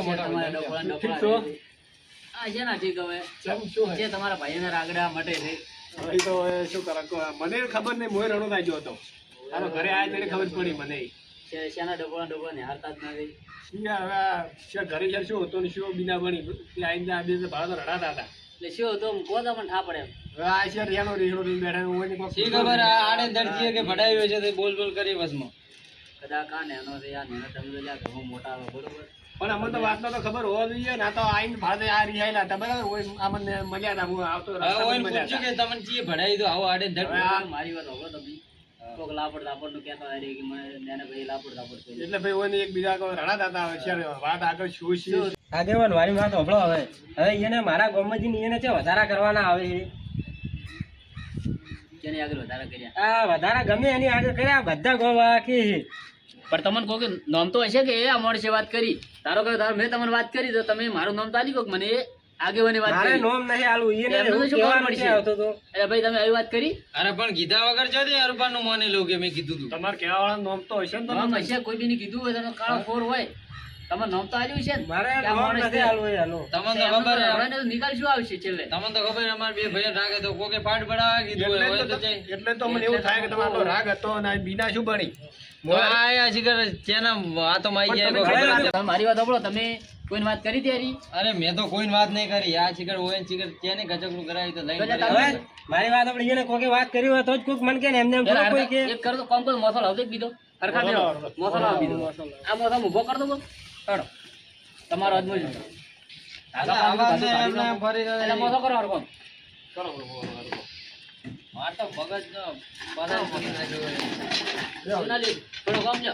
મોટા તમારા ભાઈ. ને? જે રાગડા મટે છે શું કરે મને ખબર નહીં મોય રણો થાય હતો તારો ઘરે આયા ત્યારે ખબર પડી મને શેના ડબોળા ડબોળા ને હારતા જ નથી હવે ઘરે શું હતું ને શું બીના બની આઈને આ બે ભાડા તો રડાતા હતા એટલે શું હતું? ઠા પડે આ છે બેઠા હોય ને ખબર? આડે દરજીએ કે ભડાવ્યો છે તે બોલ બોલ કરી વસમાં નેનો છે આ નેનો તમે લ્યા ઘણો મોટા આવે બરોબર? પણ અમને તો વાતનો તો ખબર હોવા જોઈએ ને આ તો આઈને ભાડે આ રિહાયેલા હતા બરાબર? હોય અમને મળ્યા હતા હું આવતો હવે રસ્તામાં ઓઈને મળ્યા પૂછ્યું હતા. કે તમને ચીએ ભડાવી દો આવો આડે ધડ આ- મારી વાત તમે. કોક લાપડ લાપડનું કહેતા હતા કે મને નેને ભાઈ લાપડ લાપડ એટલે ભાઈ ઓને એકબીજા કોઈ રડાતા હતા હવે વાત આગળ શું છે? આગેવાન મારી વાત હોભળો હવે. હવે એને મારા ગામમાં એને છે વધારા કરવાના આવે છે. આગળ વધારે કર્યા? આ વધારા ગમે એની આગળ કર્યા બધા ગામ આખી પણ તમને કહો નામ તો હશે કે એ આ માણસે વાત કરી. તારો કે તારો મેં તમને વાત કરી તો તમે મારું નામ તો આલી મને આગેવાની વાત કરી. નોમ નહીં આલું એને એમને તો શું? તો. ભાઈ તમે આવી વાત કરી? અરે પણ કીધા વગર છો તે અરુપાનનું માની લઉં કે મેં કીધું તું. તમારે કેવા વાળા નામ તો હશે ને તો નામ હશે કોઈ બી કીધું હોય તમે કાળો ફોર હોય. તમારું નામ તો આલ્યું છે? મારે કે આ નોમ માણસ નથી છે. આલું તમને તો તો ખબર તો હે, તો નિકાલ શું આવશે છેલ્લે. તમને તો ખબર હે, બે ભાઈઓ રાગે તો કોકે પાટ પડાવવા કીધું હોય, હોય તો તો એટલે તો મને એવું થાય કે તમારો રાગ હતો અને બીના શું બની તો આયા શિખર ચેના વાતોમાં આઈ ગયા તમે કોઈ ખબર ખબર નથી. તમે મારી વાત સાંભળો તમે કોઈને વાત કરી હતી અરે મેં તો કોઈ વાત નહીં કરી. આ શિખર હોય ને શિખર ચેને ગજકડું કરાવી તો લઈને મારી વાત આપણે એને કોકે વાત કરી હોય તો જ કોક મન કે એમને એમ થોડું કોઈ કે. એક કરો તો કામ કરો મોસલ એક બીજો. હરખા. આવજો. મોસલ આ મસાલો ઊભો કર દો બસ તમારો અજમો જ એટલે આવા છે એમને ફરી એટલે મોસો કરો હરખો. કરો કરો, કરો, કરો. માર તો મગજ નો પસાર કરી નાખ્યો હોય. સોનાલી થોડો કામ જો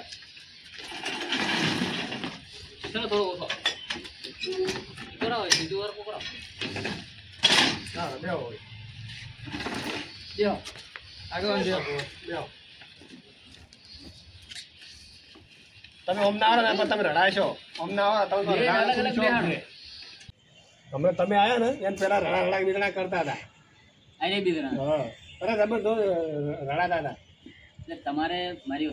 ચલો થોડો ઓછો. કરાવો સીધું હરખું કરાવો હા, બેહો હવે. બેહો આગળ તમે ને પણ તમે રડાશો આવો તમે તમે આવ્યા ને એમ પેલા રડા રડા બીજડા કરતા હતા. અરે જબરદસ્ત રડાતા હતા. એટલે તમારે મારી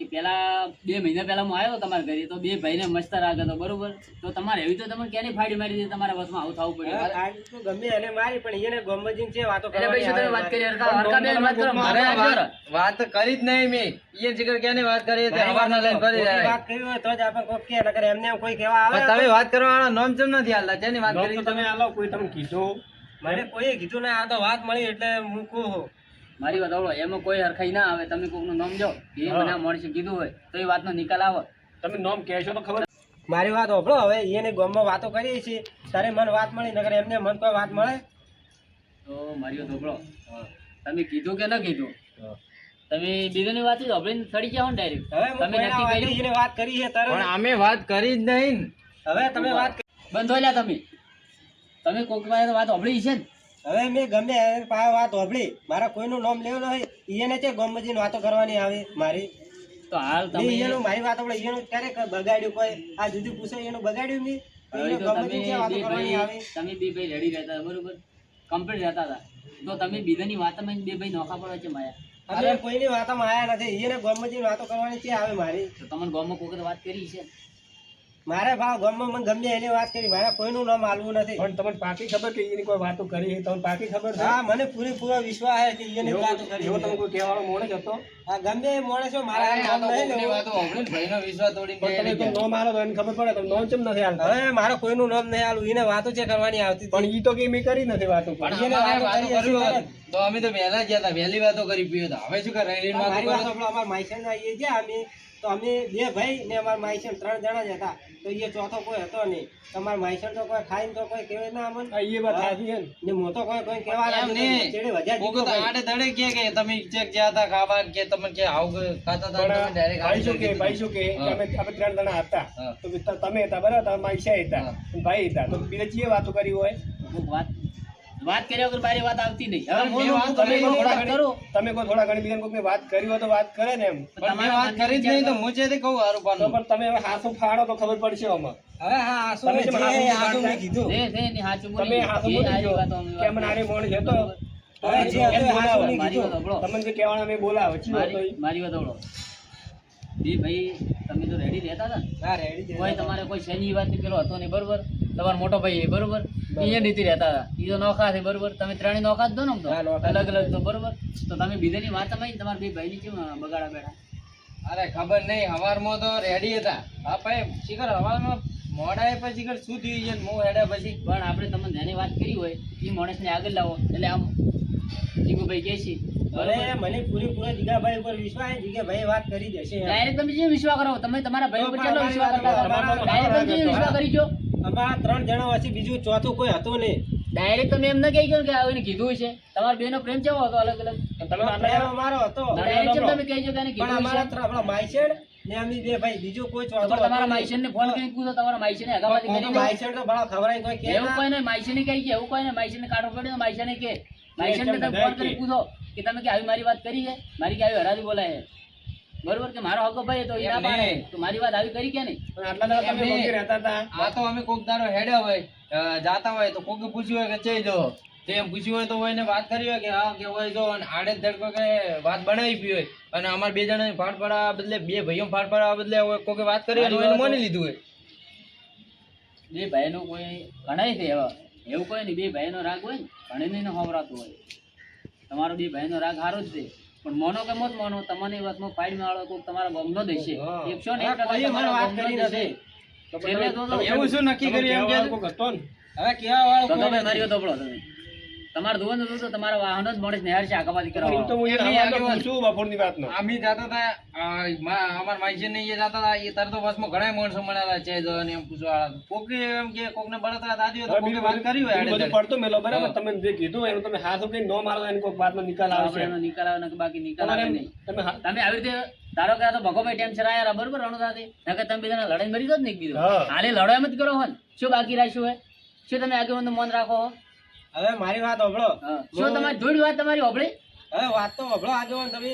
કે પેલા બે મહિના પહેલા હું આવ્યો તમારા ઘરે તો બે ભાઈને મસ્ત રાગ હતો બરોબર? તો તમારે એવી તો તમે ક્યાંની ફાડી મારી દીધી? તમારા વસમાં આવું થવું પડ્યું. ગમે એને મારી પણ એને ગામમાં જઈને છે વાતો કરે ભાઈ તમે વાત કરી હરખા બેન વાત કરો મારે વાત કરી. જ નહીં મેં. ઈ જીગર ક્યાંની વાત કરી તે હવારના લઈને કરી રહ્યા. વાત કરી હોય તો જ આપણે કોક કે નકર એમને એમ કોઈ કહેવા આવે તમે વાત કરવા વાળા નોમ ચમ નથી હાલતા? જેની વાત કરી તમે આલો કોઈ તમે કીધું. મને કોઈએ કીધું ને આ તો વાત મળી એટલે હું કહું. મારી વાત ઓળો એમાં કોઈ હરખાઈ ના આવે તમે કોકનું નામ જો એ મને આ માણસે કીધું હોય તો એ વાતનો નિકાલ આવે. તમે નામ કહેશો તો ખબર મારી વાત હોભળો હવે એને ગામમાં વાતો કરીએ છીએ. તારે મન વાત મળી નકર એમને મન કોઈ વાત મળે? તો મારી વાત સાંભળો તમે કીધું કે ન કીધું? તમે બીજાની વાત જ થડી સડી જાઓ ને ડાયરેક્ટ હવે તમે નક્કી કરી એને વાત કરી છે તારે પણ અમે વાત કરી જ નહીં. હવે તમે વાત બંધો લ્યા તમે. તમે કોક પાસે વાત સાંભળી છે ને? હવે મેં ગમે પાસે વાત હોભળી. મારા કોઈનું નામ લેવું નહીં એને છે ગમજી વાતો કરવાની આવે? મારી? તો હાલ તમે એનું મારી વાત આપણે એનું ક્યારેક બગાડ્યું કોઈ? આ જુદી પૂછે એનું બગાડ્યું નહીં તમે વાતો બે કરવાની આવે? ભાઈ તમે બે ભાઈ લડી રહેતા બરોબર? કમ્પ્લીટ રહેતા હતા. તો તમે બીજાની વાતમાં બે ભાઈ નોખા પડે છે માયા. અમે કોઈની વાતમાં આયા નથી. એને ગોમજી વાતો કરવાની છે આવે મારી? તો તમને ગામમાં કોઈ વાત કરી છે? મારે ભાવ ગમે મને ગમે એની વાત કરી મારે કોઈનું નામ આલવું નથી. પણ તમને પાકી ખબર કે એની કોઈ વાતો કરી છે? તમને પાકી ખબર છે? હા મને પૂરેપૂરો વિશ્વાસ છે કે એની વાતો કરી એવો તમને કોઈ કહેવાનો મોડે જ હતો? આ ગમે એ માણસો મારા આ નામ નહીં લેવું. વાતો સાંભળીને ભાઈનો વિશ્વાસ તોડી પણ તમે તો. નોમ તો એને ખબર પડે તો નોમ ચમ નથી હાલતા હવે મારે કોઈનું નામ નહીં આલું એને વાતો છે કરવાની આવતી પણ ઈ તો કે મેં કરી નથી વાતો. પણ તો અમે તો પહેલા ગયા હતા વહેલી વાતો કરી પીયો હતા હવે શું કરે આ વાતો કરો અમારા માઈસન આવીએ ગયા અમે તો અમે બે ભાઈ ને અમારા માઈસન ત્રણ જણા જ હતા. તો એ ચોથો કોઈ હતો નહીં. તમારા માઈસન તો કોઈ ખાઈને તો કોઈ કેવે ના અમન? એ વાત સાચી છે ને. મોટો કોઈ કોઈ કેવા લાગે. ચેડે વજા ભાઈ. આડે દડે કે કે તમે ચેક જ્યાં હતા ખાવા કે તમે કે આવ ખાતા હતા તમે direct ભાઈ શું કે ભાઈ શું કે. અમે આપણે ત્રણ જણા હતા. તો તમે હતા બરાબર? તમારા માઈશા હતા. ભાઈ હતા. તો બીજા ચીએ વાતો કરી હોય? વાત વાત કર્યા વગર મારી વાત આવતી નહીં. હવે હું વાત તમે કોઈ થોડા કરો. તમે કોઈ થોડા ઘણી બીજા કોઈ વાત કરી હોય તો વાત કરે ને એમ. પણ મેં વાત કરી જ નહીં તો હું જે તે કહું હારું પાનું પણ તમે હવે હાથું ફાડો તો ખબર પડશે આમાં. હવે હા આસુ તમે કેમ મેં કીધું. જે છે એની સાચું બોલી તમે હાથું જે બોલી ગયો કે મને મોણ છે તો? હવે જે. હાસુની મારી કીધું. તમને જે કહેવાનું અમે બોલાવો મારી મારી વાત સાંભળો. બે ભાઈ તમે તો રેડી રહેતા હતા ને? હા, રેડી. કોઈ તમારે કોઈ શેની વાત પેલો હતો નહીં બરોબર? તમારો મોટો ભાઈ એ બરોબર? એ નીતિ રહેતા હતા. એ તો નોખા છે બરોબર? તમે ત્રણેય નોખા જ દો ને અલગ અલગ તો બરોબર? તો તમે બીજાની વાત તમે તમારા બે ભાઈ કેમ બગાડા બેઠા? અરે ખબર નહીં. હવારમાં તો રેડી હતા. હા ભાઈ શિખર હવારમાં મોડા પછી કર શું થયું છે ને હું પછી. પણ આપણે તમને જેની વાત કરી હોય એ માણસને આગળ લાવો. એટલે આમ જીગુભાઈ કહે છે મને મને પૂરેપૂરો જીગાભાઈ ઉપર વિશ્વાસ છે જીગાભાઈ વાત કરી દેશે ડાયરેક્ટ તમે જે વિશ્વાસ કરો તમે તમારા ભાઈ ઉપર કેટલો વિશ્વાસ કરતા ડાયરેક્ટ તમે જે વિશ્વાસ કરી જો અમારા ત્રણ જણા પછી બીજું ચોથું કોઈ હતું નહીં ડાયરેક્ટ તમે એમ ન કહી ગયો કે આવીને કીધું છે. તમારા બેનો પ્રેમ કેવો હતો અલગ અલગ? પ્રેમ અમારો હતો. ડાયરેક્ટ તમે કહી કે પણ અમારા આપણા માઈસેડ ને અમે બે ભાઈ. બીજો કોઈ ચોથો તમારા હતું ને ફોન કરીને પૂછો તમારા માઈશન ને હગાવાથી કરી. માઈસેડ તો કોઈ કે એવું કોઈ નહીં માઈશન ને કઈ કે એવું કોઈ ને કાઢો પડે તો ને કે માઈશન ને તમે ફોન કરી કરીને પૂછો. કે તમે કે આવી મારી વાત કરી છે? મારી કે આવી હરાજી બોલાય છે. બરોબર કે મારો હકો ભાઈ તો એ ના પાડે. તો મારી વાત આવી કરી કે નહીં? પણ આટલા દાડા તમે ભોગી રહેતા હતા. આ તો અમે કોક દાડો હેડ્યા હોય જાતા હોય તો કોકે પૂછ્યું હોય કે ચઈ જો. તે એમ પૂછ્યું હોય તો હોય ને વાત કરી હોય કે હા કે હોય જો અને આડે ધડકો કે વાત બનાવી પી હોય. અને અમારે બે જણા ફાટ પડાવવા બદલે બે ભાઈઓ ફાટ પડાવવા બદલે હોય કોકે વાત કરી હોય એને માની લીધું હોય. બે ભાઈનો કોઈ ઘણાય છે એવા. એવું કોઈ નહીં બે ભાઈનો રાગ હોય ને ઘણી નહીં હોવરાતું હોય. તમારો બે ભાઈનો રાગ સારો જ છે. પણ મોનો કે મોત મોનો તમને વાતમાં ફાઇડમાં આવો કોઈક તમારા ગમનો દેશે. એકસો ને એક ટકા વાત કરી નથી. એવું શું નક્કી કરી કર્યું એમ કે હવે કેવા વાળો તમે. તમારે જોવાનું હતું તો તમારા વાહનો જ માણસ નહેર છે આગળમાંથી કરવા. તો. હું બપોરની વાતનો. અમે જાતા હતા અમાર માઈસી ને એ જાતા હતા એ તરત બસમાં ઘણા માણસો મળ્યા હતા ચે જો ને એમ પૂછવા કોકે એમ કે કોકને બળતરા હોય તો કોકે વાત કરી હોય બધું પડતો મેલો બરાબર? તમે જે કીધું એનું તમે હાથ કઈ નો મારો એને કોઈક વાતનો નિકાલ આવે છે એનો નિકાલ આવે ને બાકી નિકાલ આવે નહીં. તમે તમે આવી રીતે ધારો કે આ તો ભગોભાઈ ટેમ ચરાયા બરોબર રણો સાથે નકર તમે બીજાને લડાઈ મરી દો જ ને બીજો. હાલે લડો એમ જ કરો હો શું બાકી રાખ્યું હોય? શું તમે આગળ મન રાખો હો? હવે મારી વાત સાંભળો હા. શું તમારી જોડી વાત તમારી હોભળી? હવે વાત તો સાંભળો આગેવાન તમે.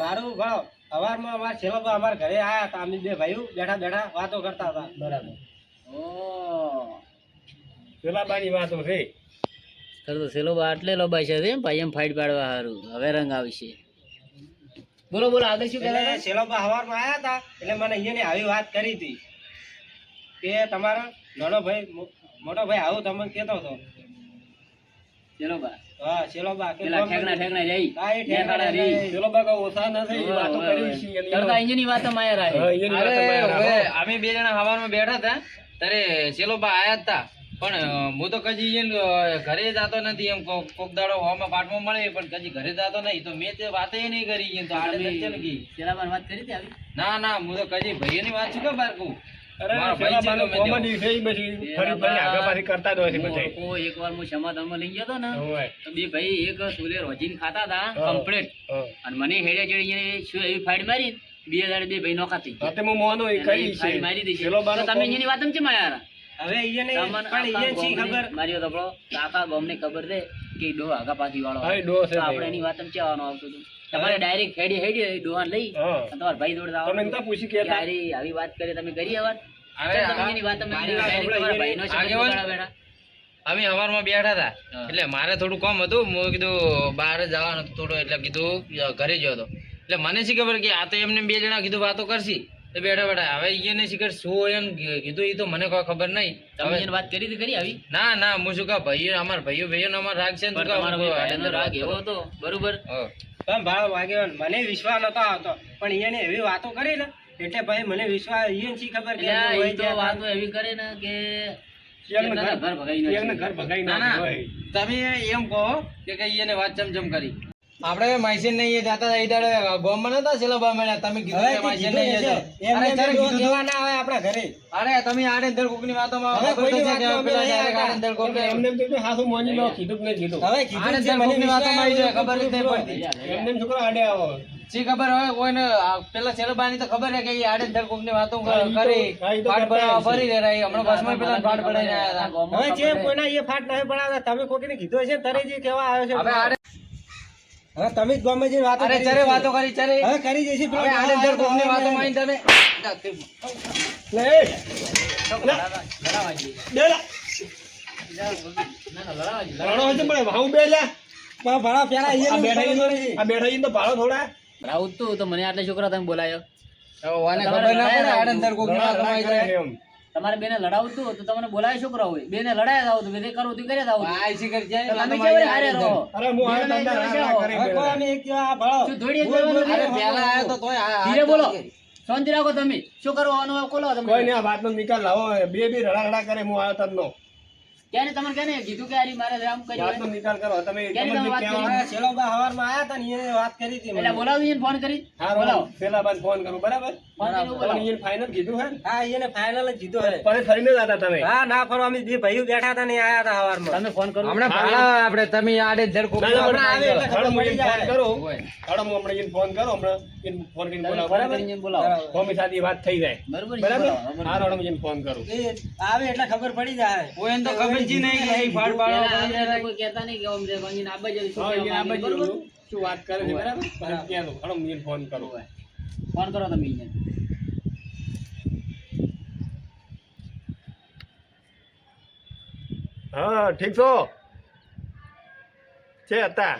મારું ભણો. સવારમાં અમારા છેલ્લો અમારા ઘરે આયા હતા. અમે બે ભાઈઓ બેઠા બેઠા વાતો કરતા હતા. બરાબર. ઓ. પેલા બાની વાતો છે. ખરું તો સેલો બા આટલે લોબાઈ છે એમ ભાઈ એમ ફાઇટ પાડવા સારું હવે રંગ આવશે બોલો બોલો આગળ શું કહેવાય? છેલ્લો ભાઈ સવારમાં આયા હતા એટલે મને અહીંયા આવી વાત કરી હતી. કે તમારો નાનો ભાઈ મોટો ભાઈ આવું તમને કહેતો હતો. સેલો બા. હા છેલ્લો બા કે ઠેકણા ઠેકણા રહી હા, એ ઠેકાણા ઠેકાણા રહી. રહી. પેલો બાકા ઓછા વાતો કરી ઓવે. છે એની વાતો માયા રાહે. હા, એની વાતો અરે હવે અમે બે જણા હવારમાં બેઠા હતા. ત્યારે ચેલો બા આયા જ પણ હું તો કજી ઘરે જાતો નથી. એમ કોક દાડો હોમાં પાટમાં મળે પણ કજી ઘરે જાતો નહીં. તો મેં તે વાતે નહીં કરી. તો આડે વાત હતી આવી? ના ના હું તો કદી ભાઈઓની વાત છું બાનું ગમે બે ભાઈ એક સુલે રોજીને ખાતા હતા હા. કમ્પ્લીટ હા. અને મને હેડે ચડી એને શું એવી ફાઇડ મારી બે હજાર બે ભાઈ નોખા થઈ હા, તે હું મોનો એ એને કરી એ ફાઇડ મારી દીધી પેલો તો બાનો તમે એની વાત કેમ હવે પણ ખબર? મારી છે કે ડો આગા પાછી વાળો હા, એ છે આપણે એની વાત ચેવાનો આવતું તમારે ડાયરેક્ટ હેડી હેડી એ ડોહાને લઈ. તમારા ભાઈ જોડે તમે આવવાનું પૂછી કે? આવી વાત કરી તમે કરી આ અમે હવારમાં બેઠા હતા. એટલે મારે થોડું કામ હતું હું કીધું બહાર જવાનું થોડું એટલે કીધું ઘરે ગયો હતો. એટલે મને શી ખબર કે આ તો એમને બે જણા કીધું વાતો કરશી. તો બેઠા બેઠા હવે એને શી ખબર શું હોય એમ કીધું એ તો મને કોઈ ખબર નહીં. તમે વાત કરી હતી ખરી આવી? ના ના હું શું કહું ભાઈઓ અમારા ભાઈઓ ભાઈઓ અમાર રાગ છે ને રાગ એવો હતો બરોબર? પણ ભાવ વાગ્યો મને વિશ્વાસ નતો આવતો પણ એને એવી વાતો કરી ને એટલે ભાઈ મને વિશ્વાસ શી ખબર કે હોય તો વાતો એવી કરે ને કે એકને એકના ઘર ઘર ભગાઈ નાખે. એકને ઘર ભગાઈ ના નાખે ના હોય. તમે એમ કહો કે એને વાત ચમચમ કરી આપણે માઈસેન નહીં એ એ દાડે ગોમમાં નતા સેલોબા મળ્યા તમે કીધું હવે કે તે માઈસેન કીધું નહીં હશે. જતો. એમને અરે ચારે કીધું ના આવે આપણા ઘરે અરે તમે આડે ધડ કોકની વાતોમાં હવે ખબર કોઈની તો છે કે વાતમાં અમે પેલા નહીં direct આવતા. આડે ધડ કોક એમને તો કીધું, મોની લો, કીધું કે નહીં કીધું. હવે કીધું છે, મને વાતોમાં આવી જાય ખબર નહીં પડતી એમને છોકરો આડે આવો. શી ખબર હવે કોઈને આ પેલા સેલોબાની તો ખબર છે કે એ આડે ધર કોકની વાતો કરી કરતા ભરાવા. ફરી રહ્યા હમણાં બસમાં પેલા પાઠ ભરાઈને આયા હતા. હવે જે કોઈના એ ફાટ નહીં ભરાતા તમે કોકીને કીધું છે તરે જે કેવા આવ્યો છે હવે આડે હવે તમે જ ગમે જે વાતો અરે કરી ચરે વાતો કરી ચરે. હવે કરી જઈશી પેલા આડે ધર કોકની વાતો માં તમે લે, લડાવા- લડાવા જઈએ. બે લા. ના, ના, લડાવા ભાડો થોડા. રાઉત તું તો મને આટલે છોકરા તમે બોલાયો. હવે ઓને ખબર ના પડે આડંદર કોક ના કમાઈ કરે જાય. એમ. તમારે બેને લડાવું તું તો તમને બોલાય છોકરા હોય. બેને લડાય આવું તો કરવું તું કરે આવું આ શિખર જાય તમે હારે રહો અરે હું ના કરે એક આ અરે? આયો તો તોય ધીરે બોલો. શાંતિ રાખો તમે. શું કરવાનું કોલો તમે કોઈ નહીં આ વાતનો નિકાલ લાવો બે બે રડા રડા કરે હું આવ્યો તનનો ક્યારે તમને કેને કીધું કે આરી મારે રામ કરી વાતનો? નિકાલ કરો. તમે તમને. આ છેલ્લો બા હવારમાં આયા હતા ને એને વાત કરી હતી એટલે બોલાવી એને ફોન કરી. હા બોલાવો. પેલા બાદ ફોન કરો. બરાબર? ફાઇનલ કીધું હે હા એને ફાઇનલ જ કીધું હે. પછી ફરીને જ હતા તમે? હા ના ફરો અમે બે ભાઈઓ બેઠા હતા ને આયા હતા હવારમાં. તમે ફોન કરો. હમણાં પાલા આપણે તમે આડે ના, ના, ના આવે એટલે એને ફોન કરો. હોય. હું હમણાં એને ફોન કરો. હમણાં એને ફોન કરીને બોલાવો. બરાબર એને બોલાવો. કોમી સાથે વાત થઈ જાય. બરાબર બરાબર? હા હળો હું એને ફોન કરું. એ આવે એટલે ખબર પડી જાય. કોઈ એને તો ખબર જ નહીં કે ફાડ પાડો. કોઈ કહેતા નહીં કે આમ છે, કોઈને આ બાજુ આ બાજુ શું વાત કરે છે બરાબર. ક્યાં કહેજો. હળો હું ફોન કરો. ફોન કરો તમે એને. હા ઠીક છો? છે હતા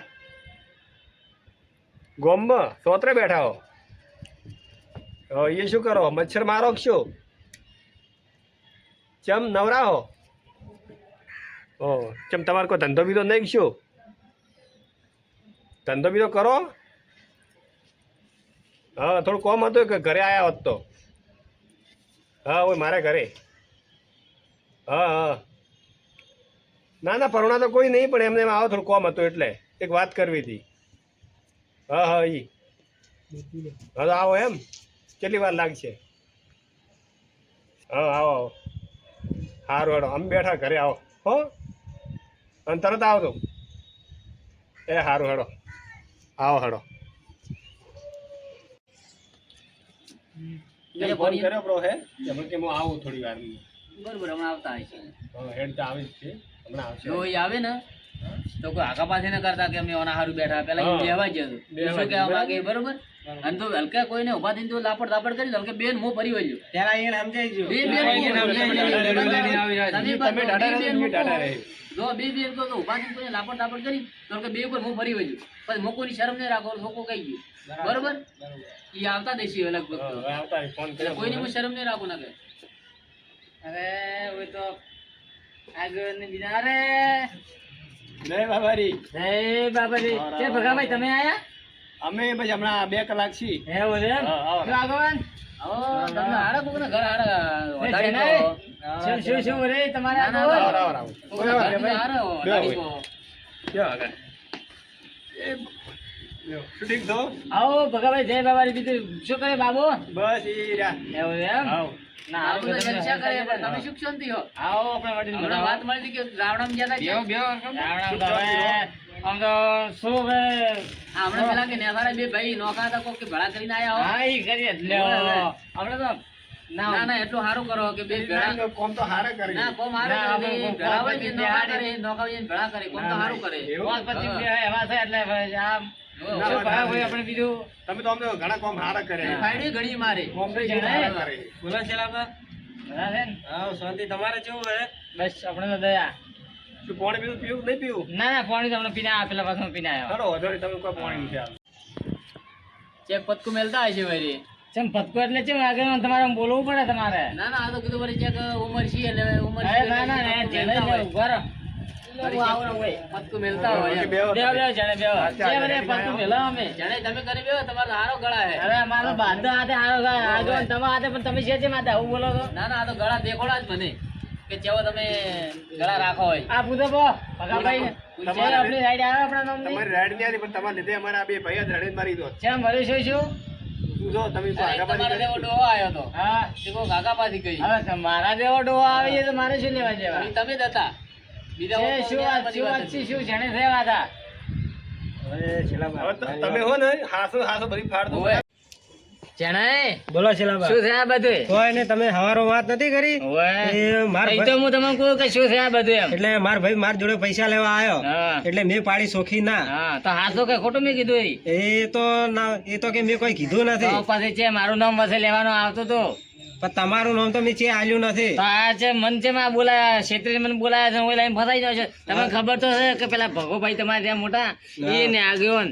ગોમમાં સોતરે બેઠા હો. એ શું કરો? મચ્છર મારો શું? ચમ નવરા હો? ઓ ચમ તમારે કોઈ ધંધો બીધો નહીં શું ધંધો બીધો કરો. હા, થોડું કોમ હતું કે ઘરે આવ્યા હોત તો. હા, ઓય મારે ઘરે. હા હા. ના ના, પરુણા તો કોઈ નહીં, પણ એમને એમ આવો થોડું કોમ હતું એટલે. એક વાત કરવી હતી. હા હા, ઈ. હા, તો આવો એમ. કેટલી વાર લાગશે? હા, આવો આવો. સારું હેડો અમે બેઠા ઘરે આવો. હો? અને તરત આવજો એ સારું હેડો. આવો હેડો. ફોન ફોન કર્યો બ્રો હે? કે હું આવું થોડી વાર. બરોબર હમણાં આવતા હશે. હેડ તો આવી જ છે. હમણાં આવશે. જો એ આવે ને તો કોઈ આગા પાછી ન કરતા કે અમે ઓના હારું બેઠા. પેલા. એ બેહવા જ શું કહેવા માંગે બરોબર? અને તો હલકા કોઈને ઊભા થઈને તો લાપડ લાપડ કરી હલકે બેન મો ફરી વળ્યો. પેલા અહીંયા સમજાઈ ગયો. બે બેન તમે રહે, જો બે બે તો ઊભા થઈને કોઈને લાપડ લાપડ કરી તો કે બે ઉપર હું ફરી વળ્યું. પછી મોકોની શરમ નહીં રાખો મોકો કહી ગયું. બરોબર. ઈ આવતા દેશી લગભગ. હવે કોઈની હું શરમ નહીં રાખું ના કે. અરે ઓય તો આગળ ને બીજા અરે! જય બાબારી જય બાબારી કે ભગાભાઈ તમે આયા? અમે પછી હમણાં બે કલાક છી એવું છે એમ આવો. શું આગળ આવો તમને હારા કોકના ઘર હારા વધારી કહો. શું શું શું રે તમારે આવો, આવો, આવો, આવો. કોકના ઘર બીજા હારા બે વધારી હોય. કહો. કેવો આગળ? એ, લ્યો, શું ઠીક છો? આવો ભગાભાઈ જય બાબાજી બીજું શું કરે બાબુ બસ ઈ એવું એમ ના આવું તો જલસા કરે પણ તમે સુખ શાંતિ હો આવો આપણે વાત મળી કે રાવણામાં? રાવણામાં તો હવે આમ તો શું હવે? આ પેલા કે નેસારા બે ભાઈ નોખા હતા કોક કે ભેળા કરીને આયા હા, ઈ કરીએ જ. આપણે તો ના ના એટલું સારું કરો કે બે ભેળા કોમ તો હારે કરી. ના કોમ હારું કરે. આપણે બે કોમ ભેળા હોય પછી ને નોખા બેહાડી. કરે નોખા હોય ને કરે. કોમ તો સારું કરે. એવું? પાંચ બે એવા છે એટલે આમ ના, શું ના, ભાઈ ના. હોય આપણે બીજું? તમે તો અમને ઘણા કોમ હારા કર્યા. ફાયડી ઘણી મારે. કોમ તો ઈ કરે. બોલો શેલાબા બધા છે હા શાંતિ. તમારે કેવું હે બસ આપણે તો દયા. શું પાણી પીવું પીવું? નહીં પીવું? ના ના પાણી તમને પીને આ પેલા પાછું પીને આવ્યો. ખરો વાંધો તમે કોઈ પાણી નથી ચેક પતકું મેલતા હશે વળી. ચમ ફટકો એટલે ચમ આગળ તમારે બોલવું પડે તમારે? ના ના આ તો કીધું વળી ચેક ઉંમર છે એટલે ઉંમર ના ના ના જેને જે ઊભા રહો. પતકું મેલતા હોય બે જાણે જે અમે. જાણે તમે કરી તમારે હારો ગળા હે. અરે અમારે બાંધો હાથે હારો ગાય. આગળ તમારા હાથે પણ તમે છે તે માથે આવું બોલો તો. ના ના આ તો ગળા દેખોડા જ મને. કે જેવો તમે ગળા રાખો હોય. આ પૂછો બો ભગાભાઈ તમારે- આપણી સાઈડ આવે આપણા નામની? તમારી રાઈડ નહીં હતી, પણ તમારા લીધે અમારા બે ભાઈ જ રડીને મારી દો. છે મરી શું શું? શું જો તમે તો અરે, આગાપાછી તમારે કરી? જેવો ડોહો આવ્યો તો. હા. તે કોક કહી હવે તમારા જેવો ડોહો આવી છે તો મારે શું લેવા દેવા? તમે જ હતા. બીજા શું વાત શું વાત છે શું જાણે હતા? તમે હો ને હાસો હાસો ભરી ફાડ દો ઓવે. બોલો શેલાબા. શું છે આ બધું કોઈ ને તમે હવારો વાત નથી કરી? એ માર તો હું તમને કહું કે શું છે આ બધું એમ? એટલે માર ભાઈ માર જોડે પૈસા લેવા આવ્યો એટલે મેં પાડી સોખી ના. હા તો હાથો કે ખોટું મેં કીધું એ એ તો ના એ તો કે મેં કોઈ કીધું નથી. પછી છે મારું નામ વસે લેવાનો આવતો તો. પણ તમારું નામ તો મેં ચે આલ્યું નથી. તો આ છે મન છે માં બોલાયા છેતરી મને બોલાયા છે હું લાઈન ફસાઈ જાવ છે. તમને ખબર તો છે કે પેલા ભગોભાઈ તમારે ત્યાં મોટા એ ને આગેવાન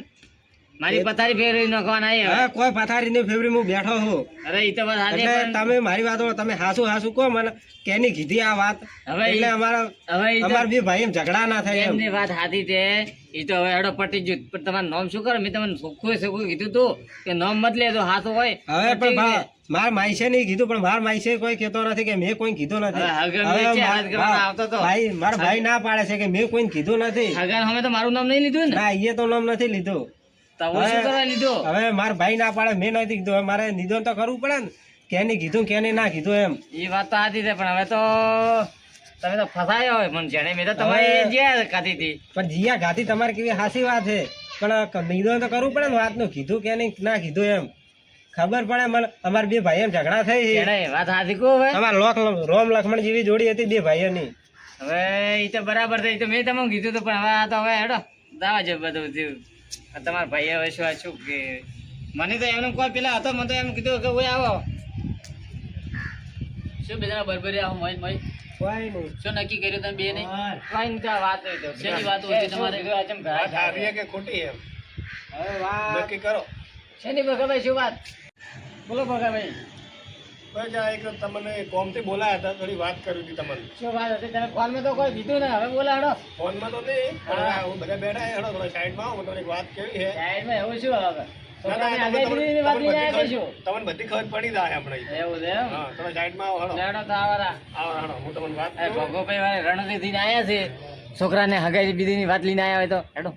મારી પથારી ફેરવી નાખવાના હા કોઈ પથારી ની ફેરવી હું બેઠો છું અરે ઈ તો હાજે તમે મારી વાતો તમે હાસુ હાસુ કહો મને કેની કીધી આ વાત? હવે એટલે અમારા હવે અમાર બે ભાઈ એમ ઝઘડા ના થાય એમ. એમની વાત હાથી છે? ઈ તો હવે એડો પટી ગયું. પણ તમારું નામ શું કરો? મેં તમને સુખું સુખું કીધું તું કે નામ મત લેજો હાસુ હોય. હવે પણ મારા માઈસે નહીં કીધું પણ માર માઈસે કોઈ કહેતો નથી કે મેં કોઈ કીધું નથી. હવે હવે તો. ભાઈ મારા ભાઈ ના પાડે છે કે મેં કોઈ કીધું નથી. અગર અમે તો મારું નામ નહીં લીધું ને. ના એ તો નામ નથી લીધું. તો હવે શું કરવા લીધું? હવે મારા ભાઈ ના પાડે મેં નથી કીધું મારે નિધન તો કરવું પડે ને. કેની કીધું કેની ના કીધું એમ. એ વાત તો સાચી છે પણ હવે તો તમે તો ફસાયા હોય પણ જેને મેં તો તમારી હવે- ખાધી હતી. પણ જીયા ગાતી તમારે કેવી હાસી વાત છે. પણ નિધન તો કરવું પડે ને વાતનું. કીધું કે નહીં ના કીધું એમ. ખબર પડે મને અમારે બે ભાઈ એમ ઝઘડા થઈ છે. વાત સાચી કહું હવે. અમાર લોક રોમ લક્ષ્મણ જેવી જોડી હતી બે ભાઈઓની. હવે એ તો બરાબર છે તો મેં તમને કીધું હતું પણ હવે આ તો હવે હેડો દાવા જ બધું તમારા ભાઈએ હવે શું શું કે મને તો એમને કોઈ પેલા હતો મને તો એમ કીધું કે ઓય આવો. શું બેટા બરબરી આવો મોઈ મોઈ શું નક્કી કર્યું તમે બે નહીં વાત હોય તો. શેની વાત હોય તમારે? કે ખોટી એમ? હવે વાત. નક્કી કરો. શેની બગાભાઈ શું વાત? બોલો બગાભાઈ બસ આ એક તમને કોમથી બોલાયા હતા થોડી વાત કરી હતી તમને શું વાત હતી? તમે ફોનમાં તો કોઈ કીધું ને હવે બોલાડો. ફોનમાં તો નહીં પણ બધા બેઠા હેડો થોડા સાઈડમાં આવો મને એક વાત કેવી છે. સાઈડમાં એવું શું હવે? તમને- તમને આવ્યા બધી ખબર- તમને પડી જાય આપણે એવું છે તમે સાઈડમાં આવો હેડો. તો આવારા આવો હેડો હું તમને વાત એ કરું. ભોગોભાઈ વાળા રણનીતિને આયા છે. છોકરાને હગાઈ બીજીની વાત લઈને આવ્યા હોય તો હેડો.